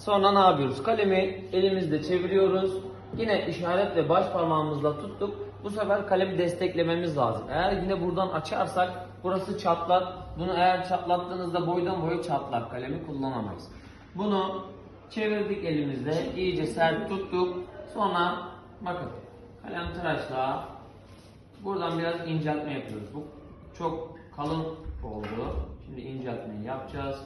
Sonra ne yapıyoruz? Kalemi elimizde çeviriyoruz. Yine işaret ve baş parmağımızla tuttuk. Bu sefer kalemi desteklememiz lazım. Eğer yine buradan açarsak burası çatlar. Bunu eğer çatlattığınızda boydan boya çatlar. Kalemi kullanamayız. Bunu çevirdik elimizde. iyice sert tuttuk. Sonra bakın kalem tıraşla buradan biraz inceltme yapıyoruz. Bu çok kalın oldu. Şimdi inceltmeyi yapacağız.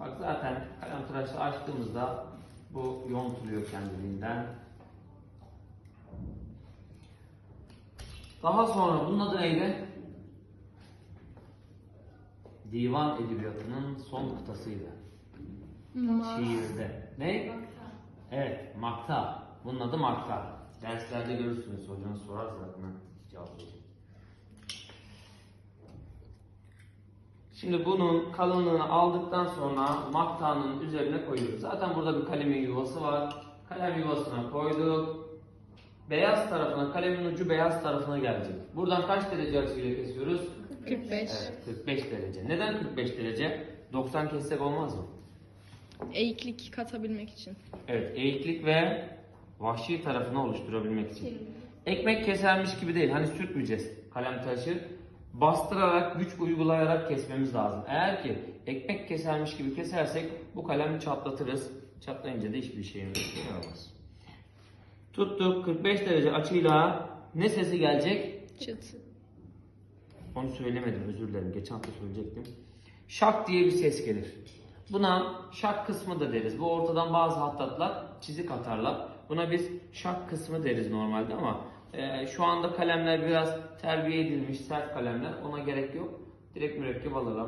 Bak zaten kalem tıraşı açtığımızda bu yontuluyor kendiliğinden. Daha sonra bunun adı neydi? Divan edebiyatının son kıtasıydı. Şiirde. Ne? Evet, makta. Bunun adı makta. Derslerde görürsünüz, hocanız sorar zaten. Cevap verin. Şimdi bunun kalınlığını aldıktan sonra maktanın üzerine koyuyoruz. Zaten burada bir kalemin yuvası var. Kalem yuvasına koyduk. Beyaz tarafına, kalemin ucu beyaz tarafına gelecek. Buradan kaç derece açıyla kesiyoruz? 45. Evet, 45 derece. Neden 45 derece? 90 kessek olmaz mı? Eğiklik katabilmek için. Evet, eğiklik ve vahşi tarafını oluşturabilmek için. Ekmek kesermiş gibi değil, hani sürtmeyeceğiz kalem taşı. Bastırarak, güç uygulayarak kesmemiz lazım. Eğer ki ekmek kesermiş gibi kesersek bu kalemi çatlatırız. Çatlayınca da hiçbir şeyimiz olmaz. Tuttuk 45 derece açıyla ne sesi gelecek? Çıt. Onu söylemedim özür dilerim. Geçen hafta söyleyecektim. Şak diye bir ses gelir. Buna şak kısmı da deriz. Bu ortadan bazı hattatlar çizik atarlar. Buna biz şak kısmı deriz normalde ama e, şu anda kalemler biraz terbiye edilmiş sert kalemler. Ona gerek yok. Direkt mürekkep alırlar.